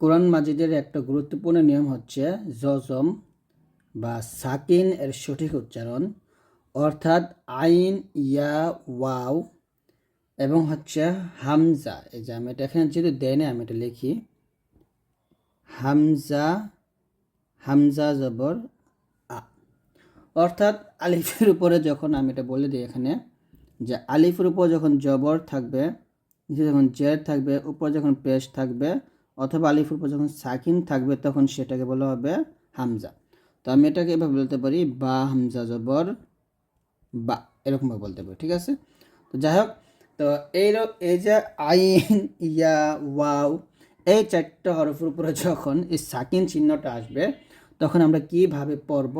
কোরআন মাজিদের একটা গুরুত্বপূর্ণ নিয়ম হচ্ছে জজম বা সাকিন এর সঠিক উচ্চারণ, অর্থাৎ আইন, ইয়া, ওয়াও এবং হচ্ছে হামজা। এই যে আমি এটা এখানে যেহেতু দেয় আমি এটা লিখি। হামজা হামজা জবর, আ। অর্থাৎ আলিফের উপরে যখন আমি এটা বলে দিই এখানে, যে আলিফের উপর যখন জবর থাকবে যখন জের থাকবে, উপর যখন পেশ থাকবে অথবা আলিফের উপর যখন সাকিন থাকবে তখন সেটাকে বলা হবে হামজা। তো আমি এটাকে এভাবে বলতে পারি, বা, হামজা জবর, বা, এরকমভাবে বলতে পারি, ঠিক আছে? তো যাই হোক, তো এই এই যে আইন, ইয়া, ওয়াও, এই চারটা হরফের উপরে যখন এই সাকিন চিহ্নটা আসবে, তখন আমরা কীভাবে পড়ব?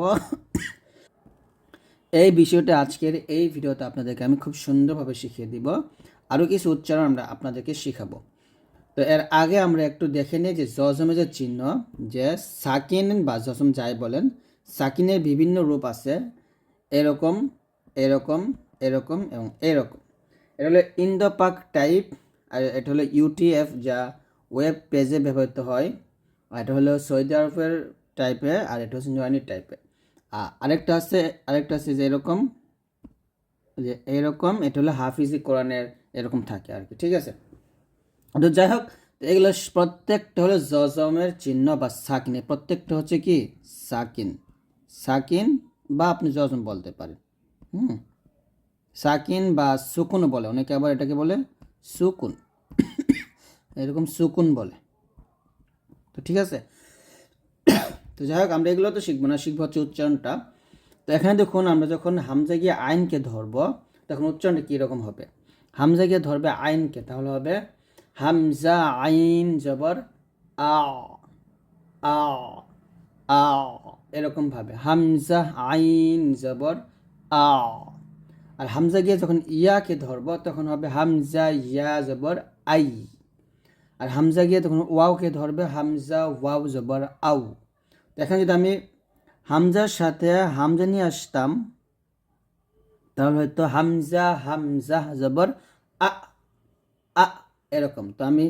এই বিষয়টা আজকের এই ভিডিওতে আপনাদেরকে আমি খুব সুন্দরভাবে শিখিয়ে দিব। আরও কিছু উচ্চারণ আমরা আপনাদেরকে শিখাবো। তো এর আগে আমরা একটু দেখে নিই যে জজমে যে চিহ্ন, যে সাকিন বা জজম যাই বলেন, সাকিনের বিভিন্ন রূপ আছে। এরকম এরকম এরকম এবং এরকম। এটা হলো ইন্দোপাক টাইপ আর এটা হলো ইউটিএফ যা ওয়েব পেজে ব্যবহৃত হয়। আর এটা হলো সৌদি আরবের টাইপে আর এটা হচ্ছে নুরানি টাইপে। আরেকটা আছে আরেকটা আছে যে এরকম যে এরকম, এটা হলো হাফিজি কোরআনের এরকম থাকে আর কি, ঠিক আছে? তো যাই হোক, এগুলো প্রত্যেকটা হলো জজমের চিহ্ন বা সাকিন। প্রত্যেকটা হচ্ছে কি? সাকিন। সাকিন বা আপনি জজম বলতে পারেন। হুম? সাকিন বা সুকুন বলে, অনেকে আবার এটাকে বলে সুকুন। এরকম সুকুন বলে। তো ঠিক আছে? তো যাই হোক, আমরা এগুলো তো শিখব না, শিখব হচ্ছে উচ্চারণটা। তো এখানে দেখুন, আমরা যখন হামজা গিয়ে আইনকে ধরবো, তখন উচ্চারণটা কীরকম হবে? হামজা গিয়ে ধরবে আইনকে, তাহলে হবে হামজা আইন জবর আ আ আ, এরকম ভাবে। হামজা আইন জবর আ। আর হামজা গিয়ে যখন ইয়াকে ধরবো, তখন হবে হামজা ইয়া জবর আই। আর হামজা গিয়ে তখন ওয়াওকে ধরবে, হামজা ওয়াও জবর আউ এখানে যদি আমি হামজার সাথে হামজা নিয়ে আসতাম, তাহলে হয়তো হামজা হামজা জবর আ। এরকম। তো আমি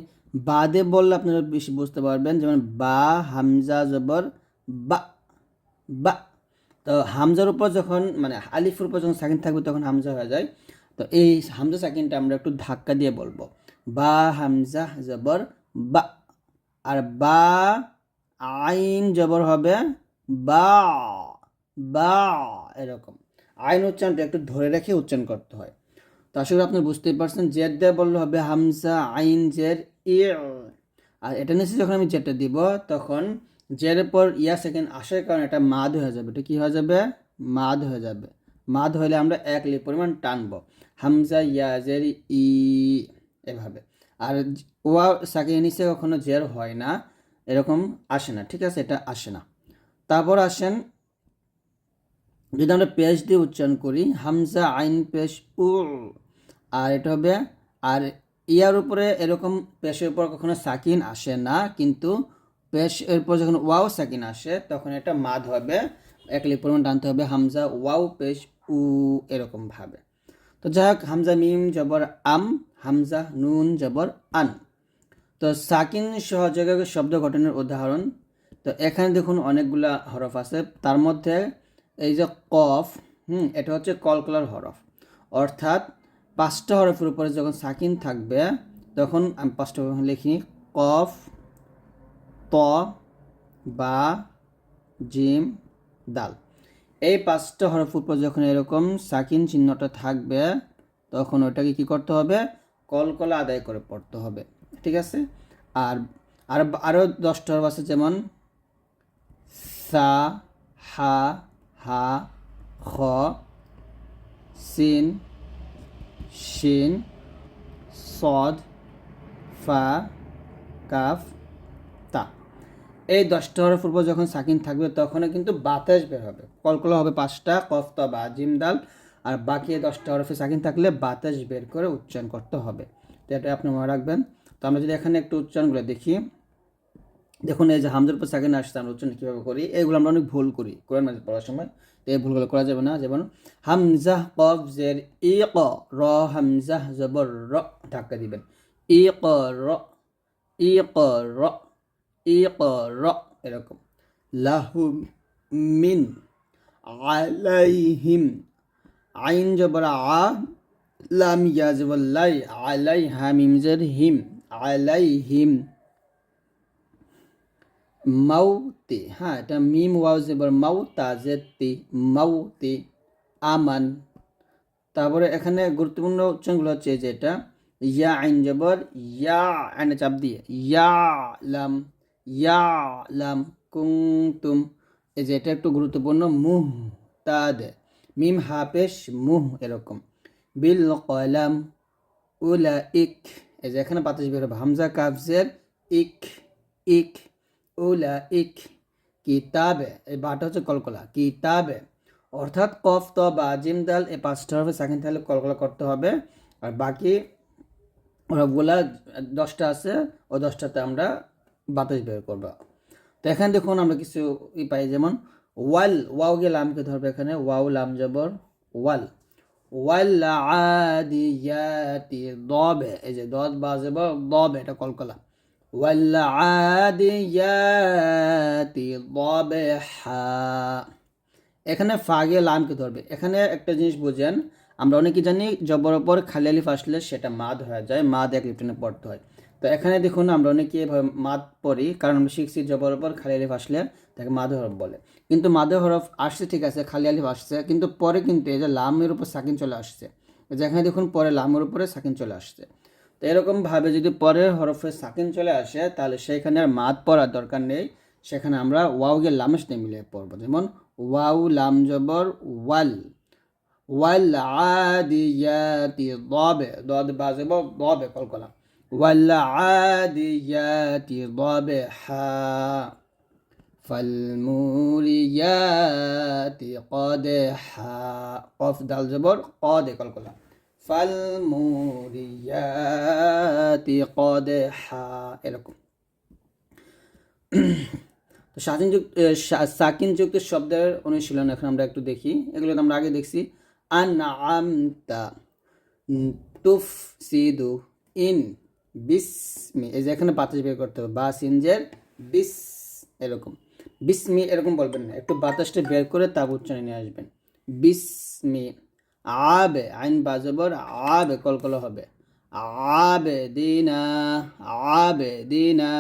বাদে বললে আপনারা বেশি বুঝতে পারবেন, যেমন বা, হামজা জবর, বা বা। তো হামজার উপর যখন মানে আলিফের উপর যখন সাকিন থাকবে তখন হামজা হয়ে যায়। তো এই হামজা সাকিনটা আমরা একটু ধাক্কা দিয়ে বলব। বা, হামজা জবর, বা। আর বা, আইন জবর হবে বা বা, এরকম। আইন উচ্চারণটা একটু ধরে রেখে উচ্চারণ করতে হয়। আশা করি আপনি বুঝতেই পারছেন। জের দিয়ে বললে হবে হামসা আইন জের ই আর এটা নিচে যখন আমি জেরটা দিব, তখন জের পর ইয়া সেকেন্ড আসার কারণে এটা মাদ হয়ে যাবে। এটা কি হয়ে যাবে? মাদ হয়ে যাবে। মাদ হলে আমরা এক লি পরিমাণ টানবো। হামজা, ইয়া, জের, ই, এভাবে। আর ওয়া সাকিন নিচে কখনো জের হয় না, এরকম আসে না। ঠিক আছে? এটা আসে না। তারপর আসেন, যদি আমরা পেশ দিয়ে উচ্চারণ করি, হামজা আইন পেশ উ আর এটা হবে, আর ইয়ার উপরে এরকম পেশের উপর কখনো সাকিন আসে না, কিন্তু পেশ এর উপর যখন ওয়াও সাকিন আসে, তখন এটা মাদ হবে একলি পরিমাণ টানতে হবে হামজা, ওয়াও পেশ, উ, এরকম ভাবে। তো যাই হোক, হামজা মিম, জবর আম, হামজা নুন, জবর আন। তো সাকিন সহযোগী শব্দ গঠনের উদাহরণ। তো এখানে দেখুন অনেকগুলা হরফ আছে। তার মধ্যে এই যে কফ, হুম, এটা হচ্ছে কলকলার হরফ। অর্থাৎ পাঁচটা হরফের উপরে যখন সাকিন থাকবে, তখন আমি পাঁচটা হরফ লিখি কফ, ত, বা, জিম, দাল। এই পাঁচটা হরফের উপর যখন এরকম সাকিন চিহ্নটা থাকবে, তখন ওটাকে কি করতে হবে? কলকলা আদায় করে পড়তে হবে। ঠিক আছে? আর আর আরও দশটা হরফ আছে যেমন সা, হা হা, খ, সিন শিন, সদ, ফা, কাফ, তা। এই দশটা হরফ পূর্ব যখন সাকিন থাকবে তখনও কিন্তু বাতাস বের হবে। কলকলা হবে পাঁচটা কফতা বা জিম দাল। আর বাকি এই দশটা হরফে সাকিন থাকলে বাতাস বের করে উচ্চারণ করতে হবে। তো এটা আপনি মনে রাখবেন। তো আমরা যদি এখানে একটু উচ্চারণগুলো দেখি। দেখুন, এই যে হামজার উপর সেকেন্ড আসছে, আমরা উচ্চারণ কীভাবে করি? এগুলো আমরা অনেক ভুল করি কোরআন মাঝে পড়ার সময়। তো এই ভুলগুলো করা যাবে না যেমন হামজা কফ জের ই ক র, হামজা জবর, র ধাক্কা দিবেন। ই ক র ই ক র ইকর এরকম। লাহুম মিন আলাইহিম। আইন জবর আ, লাম ইয়াজবল্লাই আলাই হামিম জের হিম আলাইহিম। মাউতি হ্যাঁ এটা মিম ওয়াও জেবর মাউতা জেতি মাউতি আমান তারপরে এখানে গুরুত্বপূর্ণ উচ্চারণগুলো হচ্ছে যে এটা ইয়া আইন জবর ইয়া আইনে চাপ দিয়ে ইয়া লাম ইয়া লাম কুমতুম এই যে এটা একটু গুরুত্বপূর্ণ মুহ তাদ মিম হাফেশ মুহ এরকম বিল কলাম উলা ইক এই যে এখানে বাতাস বের হামজা কাবজের ইক ইক উলা ইক কিতাবে, এই বাটা হচ্ছে কলকলা, কিতাবে। অর্থাৎ কফ, ত, বা, জিম, দাল, এই পাঁচটা হবে সেকেন্ড তাহলে কলকলা করতে হবে। আর বাকি সবগুলা দশটা আছে ওই দশটাতে আমরা বাতাস বের করব। তো এখানে দেখুন আমরা কিছু ই পাই, যেমন ওয়াল, ওয়াও গিয়ে লামকে ধরবে এখানে, ওয়াও, লাম, জবর, ওয়াল। ওয়াল আদিয়াতি দবে, এই যে দদ, বা, জবর, দবে, এটা কলকলা। এখানে ফাগে লামকে ধরবে। এখানে একটা জিনিস বুঝেন, আমরা অনেকে জানি জবর ওপর খালি আলিফ আসলে সেটা মাদ হয়ে যায়, মাদ এক লিপটনে পড়তে হয়। তো এখানে দেখুন আমরা অনেকে মাদ পড়ি, কারণ আমরা শিখছি জবর ওপর খালি আলিফ আসলে তাকে মাদ হরফ বলে। কিন্তু মাদ হরফ আসছে ঠিক আছে, খালি আলিফ আসছে, কিন্তু পরে কিন্তু এই যে লামের উপর সাকিন চলে আসছে। যেখানে দেখুন পরে লামের উপরে সাকিন চলে আসছে। তো এরকমভাবে যদি পরের হরফে সাকিন চলে আসে, তাহলে সেইখানে আর মাত পড়ার দরকার নেই। সেখানে আমরা লামের সাথে মিলিয়ে পড়ব। যেমন ওয়াউ লাম জবর ওয়াল। ওয়াল আদিয়াতি দবে। দদ বাজেব দবে কলকলা ওয়াল আদিয়াতি দবে হা। ফালমুরিয়াতি কদেহা কফ দাল জবর কদে কলকলা ফালমুরিয়াতি কদেহা, এরকম। তো সাকিন যুক্ত সাকিন যুক্ত শব্দের অনুশীলন এখন আমরা একটু দেখি। এগুলো আমরা আগে দেখছি। আন আমতা তুফ সিদু ইন বিসমি, এই যে এখানে বাতাস বের করতে হবে। বা সিনজের বিস, এরকম। বিসমি এরকম বলবেন না, একটু বাতাসটা বের করে তাপ উচ্চারণে নিয়ে আসবেন। বিসমি। আবে আইন বাজবর আবে কলকল হবে আবে দিনা আবে দিনা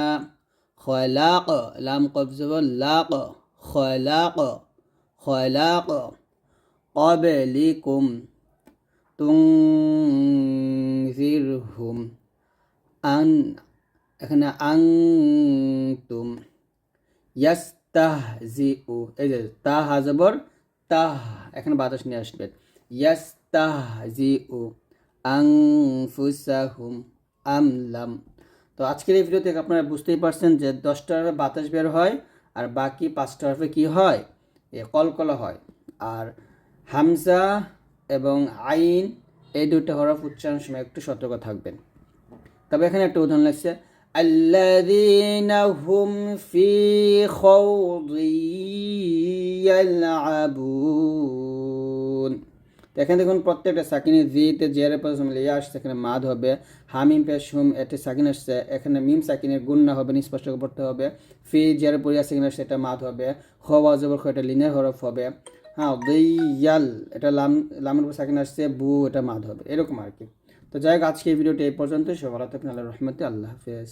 خلاق لام قبض لاق خلاق خلاق قبلكم تنذرهم أن এখানে আংতুম ইয়াস্তাহজিউ এই যে তাহ হাজবর তাহ এখানে বাতাস নিয়ে আসবে ইয়াস্তাহজিউ আংফুসাহুম আমলাম তো আজকের এই ভিডিও থেকে আপনারা বুঝতেই পারছেন যে দশটা হরফে বাতাস বের হয় আর বাকি পাঁচটা হরফে কী হয় এ কলকলা হয় আর হামজা এবং আইন এই দুটো হরফ উচ্চারণের সময় একটু সতর্ক থাকবেন তবে এখানে একটা উদাহরণ লাগছে الذين هم في خوض يلعبون এখানে দেখুন, প্রত্যেকটা সাকিনে জিতে জেরের পর ইয়া আসছে এখানে মাদ হবে হামিম পেশ হুম এতে সাকিন আসছে। এখানে মিম সাকিনের গুণ না হবে নিস্পষ্ট পড়তে হবে। ফি জেরের পরিয়া সাকিন আসছে মাদ হবে হ ওয়াজবর এটা লিনের হরফ হবে। হ্যাঁ দইয়াল এটা লাম, লামের উপর সাকিন আসছে, বু, এটা মাদ হবে এরকম আর কি। তো যাই হোক, আজকে এই ভিডিওটি এই পর্যন্ত সব ভালো থাকবেন। আল্লাহ রহমতে আল্লাহ হাফেজ।